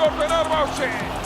Operar Fenerbahçe.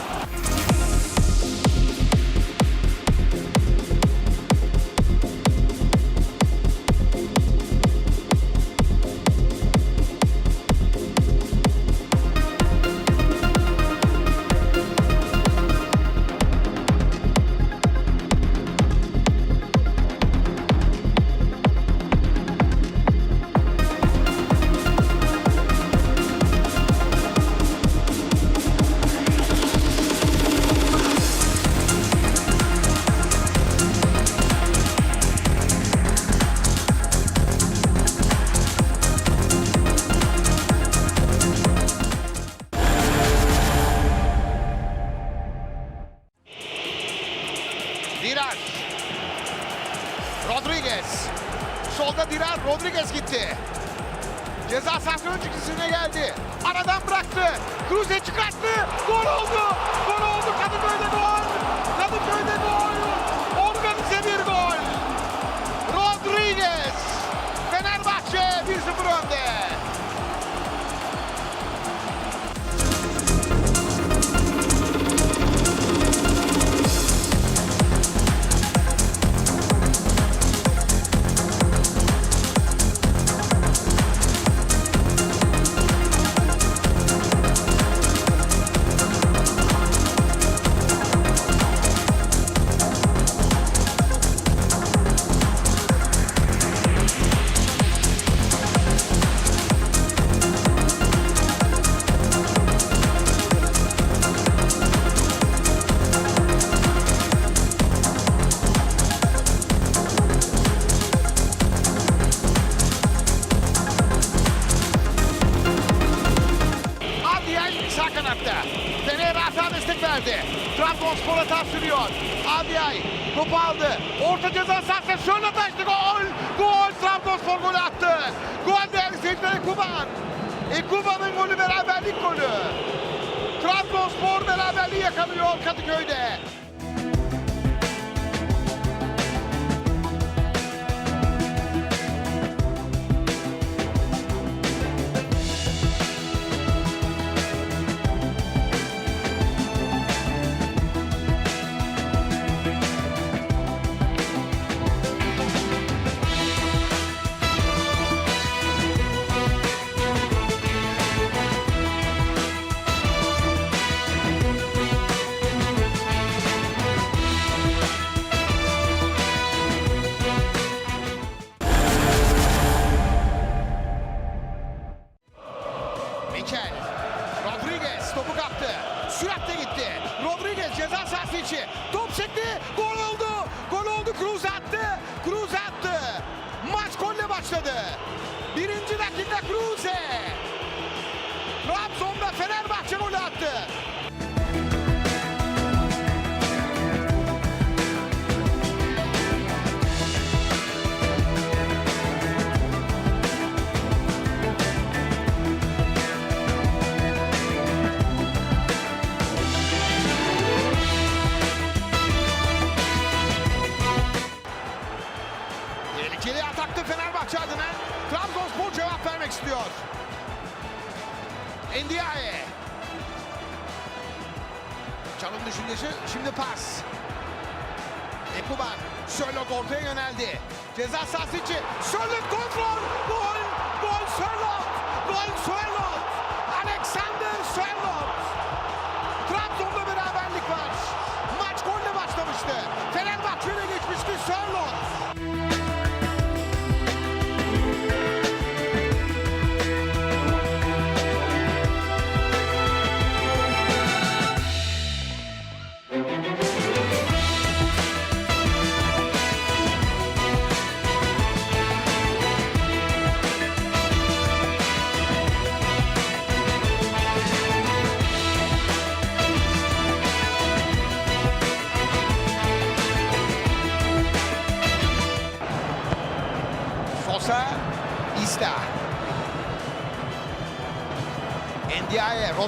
verdi. Trabzonspor hata sürüyor. Abiyay topu aldı. Orta ceza sahası şöyle taştı. Gol! Gol! Trabzonspor golü attı. Gol değerli seyirciler Ekuban. Ekuban'ın golü beraberlik golü. Trabzonspor beraberliği yakalıyor Kadıköy'de.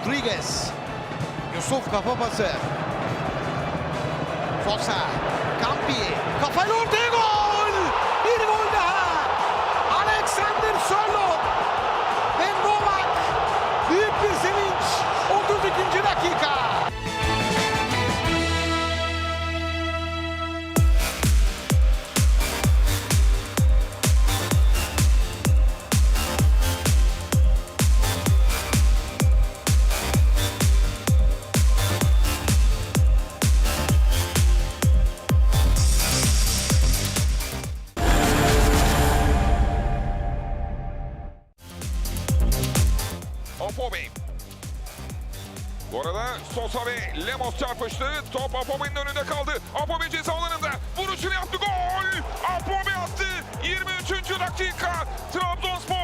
Rodriguez. Yusuf kafa pası. Sosa. Campi. Kafayla ortaya gol. Bir gol Sosa ve Lemos çarpıştı. Top Apobe'nin önünde kaldı. Apobe ceza alanında vuruşunu yaptı. Gol! Apobe attı. 23. dakika. Trabzonspor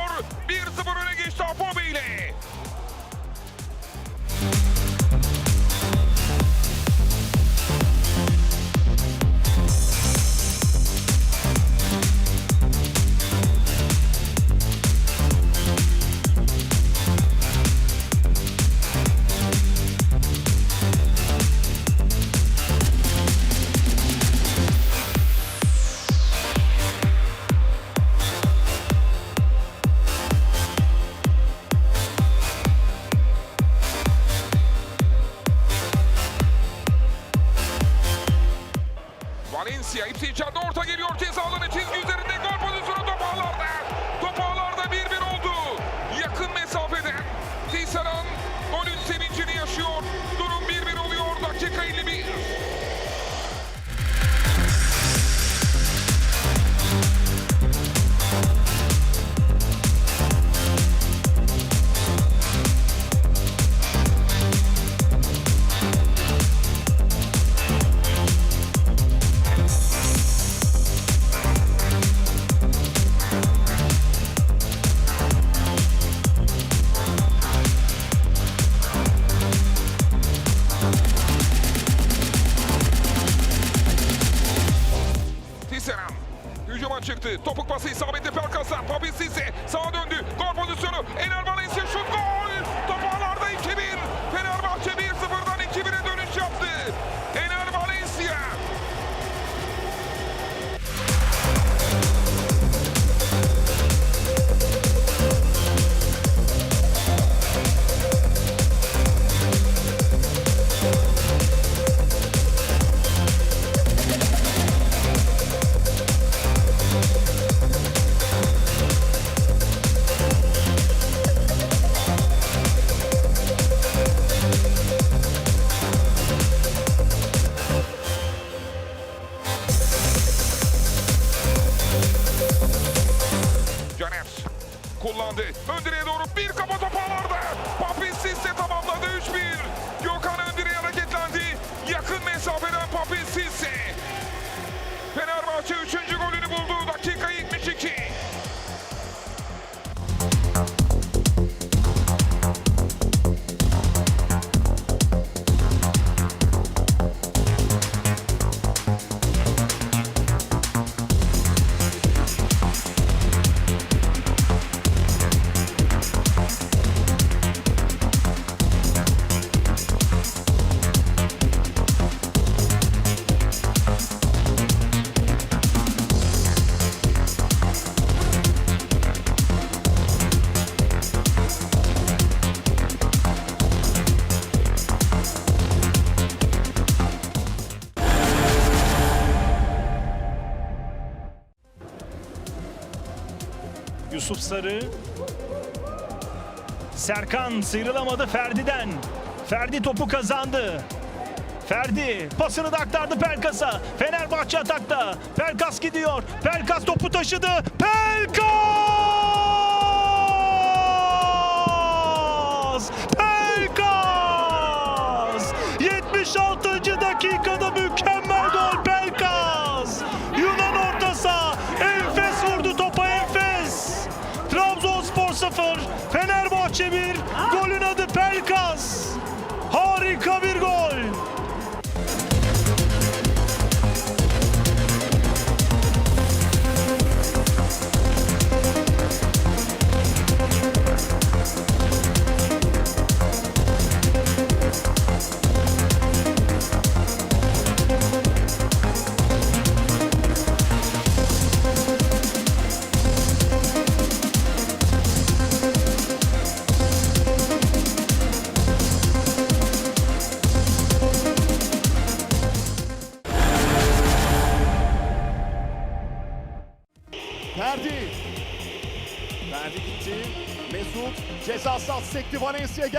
Sarı. Serkan sıyrılamadı Ferdi'den. Ferdi topu kazandı. Ferdi pasını da aktardı Pelkas'a. Fenerbahçe atakta. Pelkas gidiyor. Pelkas topu taşıdı. Pelkas!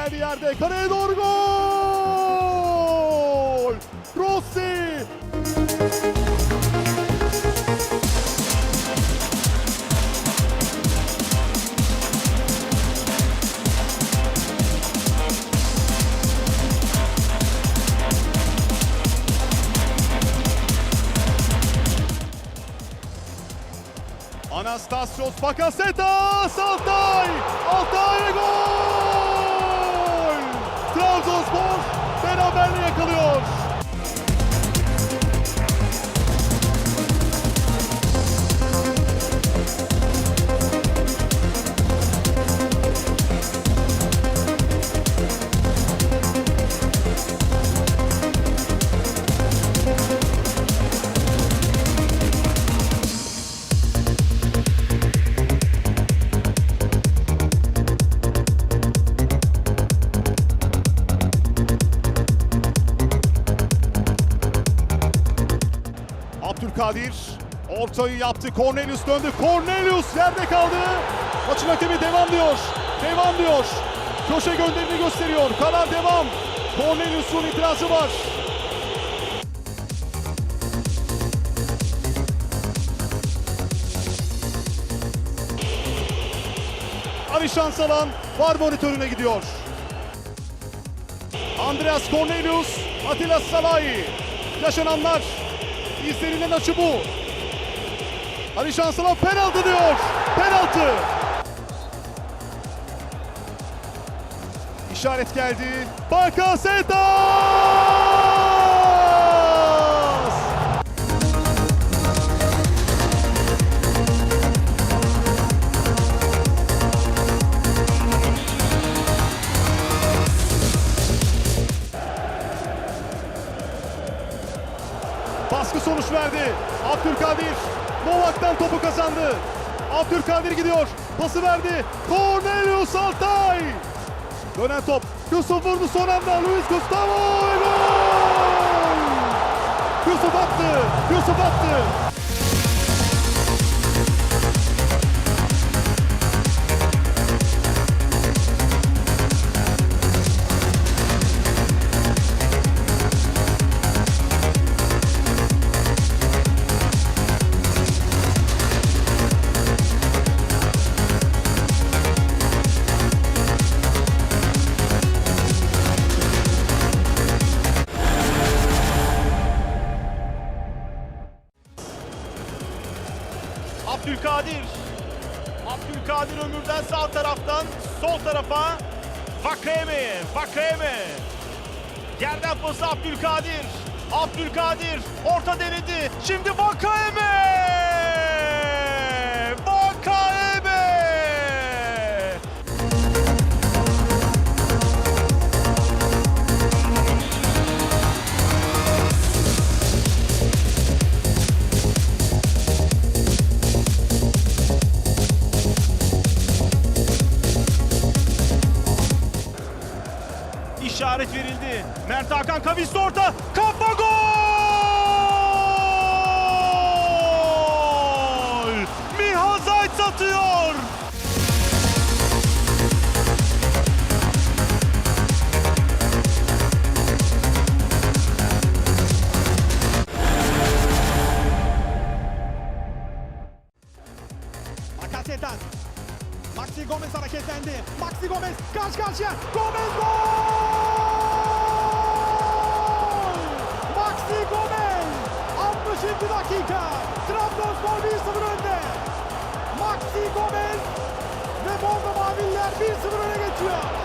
Valencia geldi yerde. Kaleye doğru gol! Rossi! Anastasios Bakasetas Altay! Altay ve gol! Trabzonspor beraberliği yakalıyor. Ortayı yaptı. Cornelius döndü. Cornelius yerde kaldı. Maçın hakemi devam diyor. Devam diyor. Köşe gönderini gösteriyor. Karar devam. Cornelius'un itirazı var. Ali Şansalan var monitörüne gidiyor. Andreas Cornelius, Atilla Salahi. Yaşananlar, izlenilen açı bu. Ali Şansalan penaltı diyor. Penaltı. İşaret geldi. Bakasetas! Baskı sonuç verdi. Abdülkadir Novak'tan topu kazandı. Abdülkadir gidiyor. Pası verdi. Cornelius Altay. Dönen top. Yusuf vurdu son anda. Luis Gustavo gol! Yusuf attı. Yusuf attı. Sağ taraftan sol tarafa Vakayeme. Vakayeme. Yerden pası Abdülkadir. Abdülkadir orta denedi. Şimdi Vakayeme. Mert'e Hakan Kavisli orta. Kafa gol! Miha Zayt atıyor. Akasetan. Maxi Gomez hareketlendi. Maxi Gomez karşı karşıya. Gol! Maxi Gomez ve Bordo Maviller 1-0 öne geçiyor.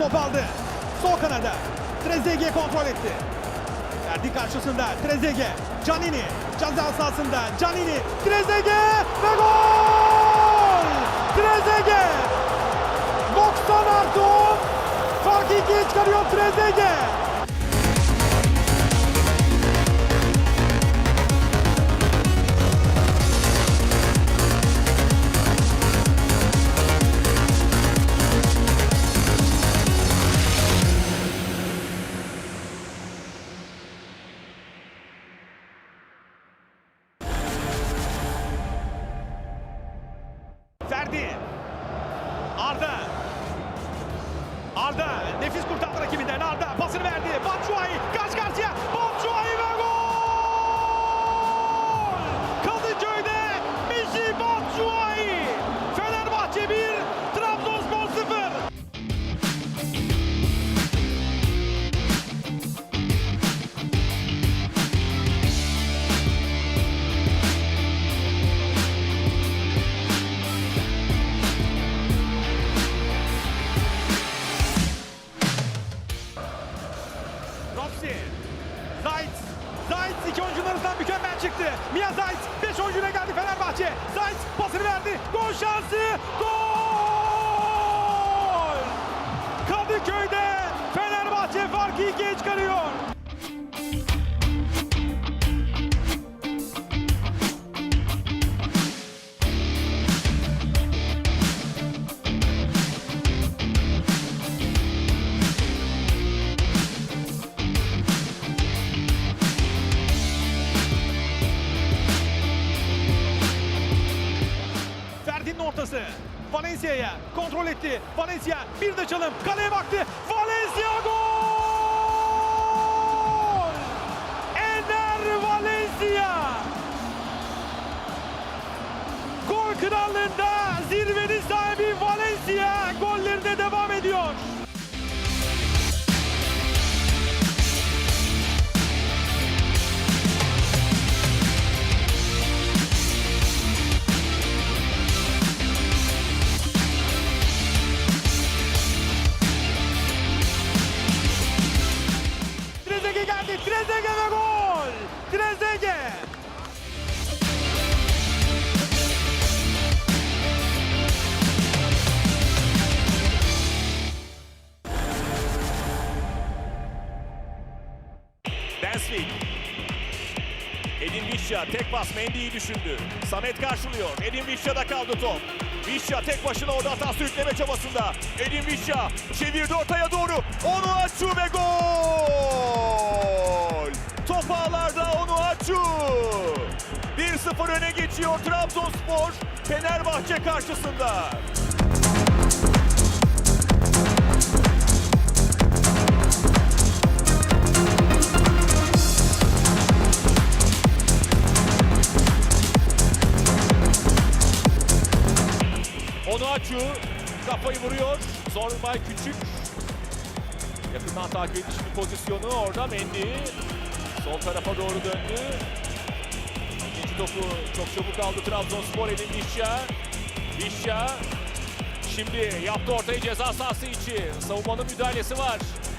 Top aldı. Sol kanada. Trezeguet kontrol etti. Verdi karşısında Trezeguet. Canini. Ceza sahasında. Canini. Trezeguet ve gol! Trezeguet! 90 artı 10. Farkı ikiye çıkarıyor Trezeguet. Valencia'ya kontrol etti. Valencia bir de çalım. Kaleye baktı. Valencia gol! Ener Valencia! Gol krallığında zirvenin sahibi Valencia Mendy'yi düşündü. Samet karşılıyor. Edin Vişya'da kaldı top. Vişya tek başına orada hata sürükleme çabasında. Edin Vişya çevirdi ortaya doğru. Onu açu ve gol! Top ağlarda onu açu. 1-0 öne geçiyor Trabzonspor Fenerbahçe karşısında. Onuachu kafayı vuruyor. Zorbay Küçük. Yakından takip edici bir pozisyonu orada Mendy. Sol tarafa doğru döndü. İkinci topu çok çabuk aldı Trabzonspor elin Vişya. Vişya şimdi yaptı ortayı ceza sahası içi. Savunmanın müdahalesi var.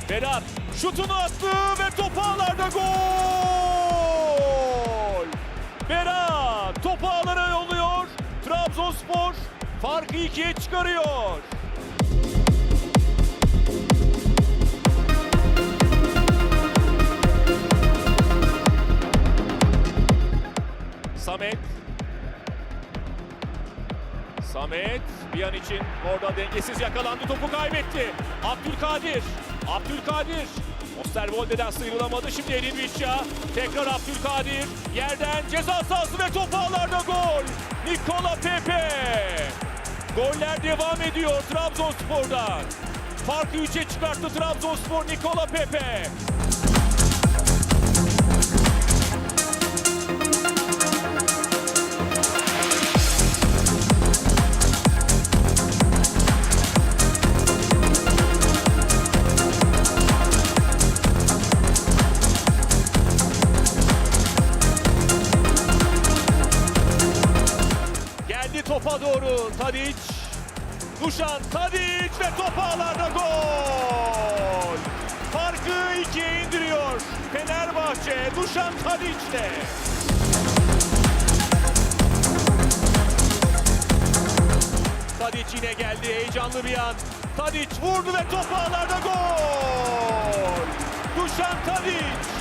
Berat şutunu attı ve top ağlarda gol! Farkı ikiye çıkarıyor. Samet Samet bir an için orada dengesiz yakalandı topu kaybetti. Abdülkadir. Abdülkadir. Osterwolde'den sıyrılamadı. Şimdi Edin Visca. Tekrar Abdülkadir. Yerden ceza sahası ve top ağlarda gol. Nikola Pepe. Goller devam ediyor Trabzonspor'dan. Farkı 3'e çıkarttı Trabzonspor Nikola Pepe. Tadic. Dušan Tadic ve top ağlarda gol. Farkı ikiye indiriyor Fenerbahçe Dušan Tadic'le. Tadic yine geldi heyecanlı bir an. Tadic vurdu ve top ağlarda gol. Dušan Tadic.